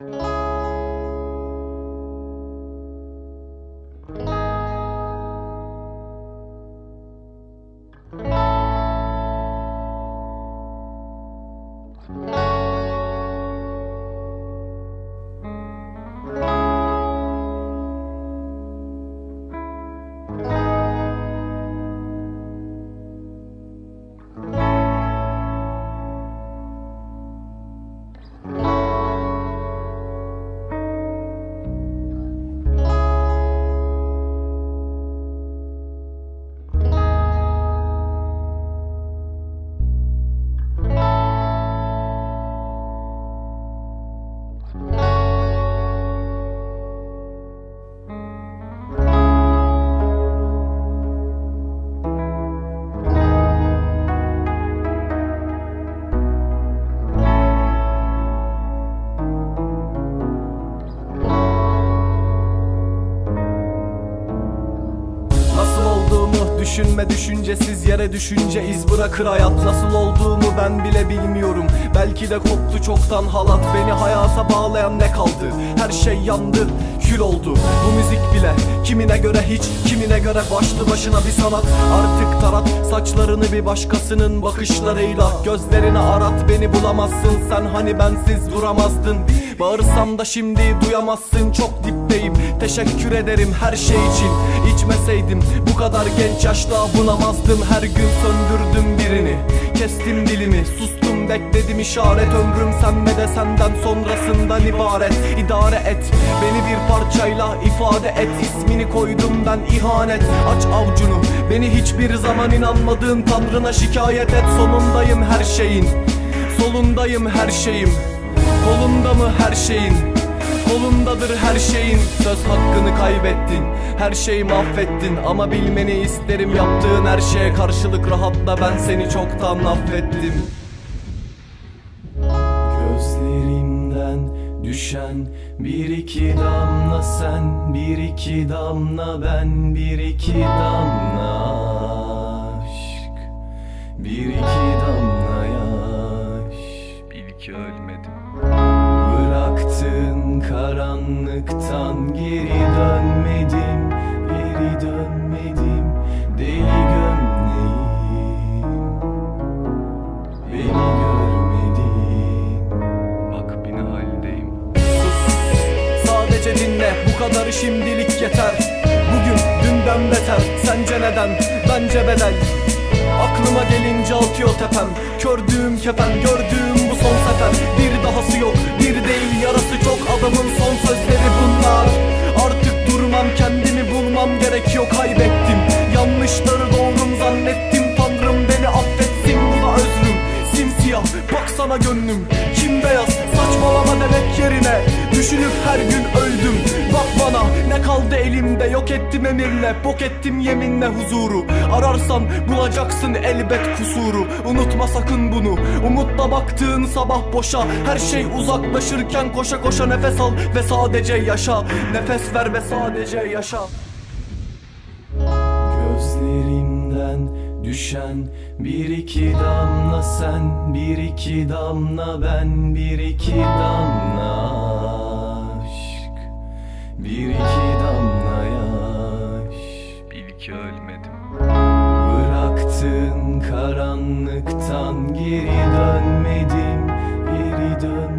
Nasıl düşünme düşüncesiz yere düşünce iz bırakır hayat. Nasıl olduğumu ben bile bilmiyorum. Belki de koptu çoktan halat. Beni hayata bağlayan ne kaldı? Her şey yandı kül oldu. Bu müzik bile kimine göre hiç Kimine göre başlı başına bir sanat. Artık tarat saçlarını bir başkasının bakışlarıyla. Gözlerini arat beni bulamazsın. Sen hani bensiz duramazdın Bağırsam da şimdi duyamazsın. Çok dipteyim. Teşekkür ederim her şey için. İçmeseydim bu kadar genç yaşta bunamazdım. Her gün söndürdüm birini. Kestim dilimi sustum bekledim işaret Ömrüm sen ve de senden sonrasından ibaret. İdare et beni bir parçayla ifade et. İsmini koydum ben ihanet. Aç avcunu beni hiçbir zaman inanmadığın tanrına şikayet et. Sonundayım her şeyin Solundayım her şeyim. Kolunda mı her şeyin? Kolundadır her şeyin. Söz hakkını kaybettin Her şeyi mahvettin. Ama bilmeni isterim Yaptığın her şeye karşılık rahatla Ben seni çoktan affettim Gözlerimden düşen bir iki damla sen Bir iki damla ben bir iki damla aşk Bir iki damla yaş. Bil ki ölmedim. Bıraktığın karanlıktan kadarı şimdilik yeter. Bugün dünden beter. Sence neden? Bence bedel. Aklıma gelince atıyor tepem. Kördüğüm kefen gördüğüm bu son sefer. Bir dahası yok bir değil yarası çok. Adamın son sözleri bunlar. Artık durmam kendimi bulmam gerekiyor. Kaybettim. Yanlışları doğrum zannettim. Tanrım beni affetsin. Bu da özrüm. Simsiyah. Baksana gönlüm. Kim beyaz? Saçmalama demek yerine Düşünüp her gün öldüm. Bak bana ne kaldı elimde? Yok ettim emirle bok ettim yeminle huzuru. Ararsan bulacaksın elbet kusuru. Unutma sakın bunu. Umutla baktığın sabah boşa. Her şey uzaklaşırken koşa koşa nefes al Ve sadece yaşa. Nefes ver ve sadece yaşa. Gözlerimden düşen bir iki damla sen Bir iki damla ben bir iki damla bir iki damla yaş. Bil ki ölmedim. Bıraktın karanlıktan geri dönmedim Geri dön.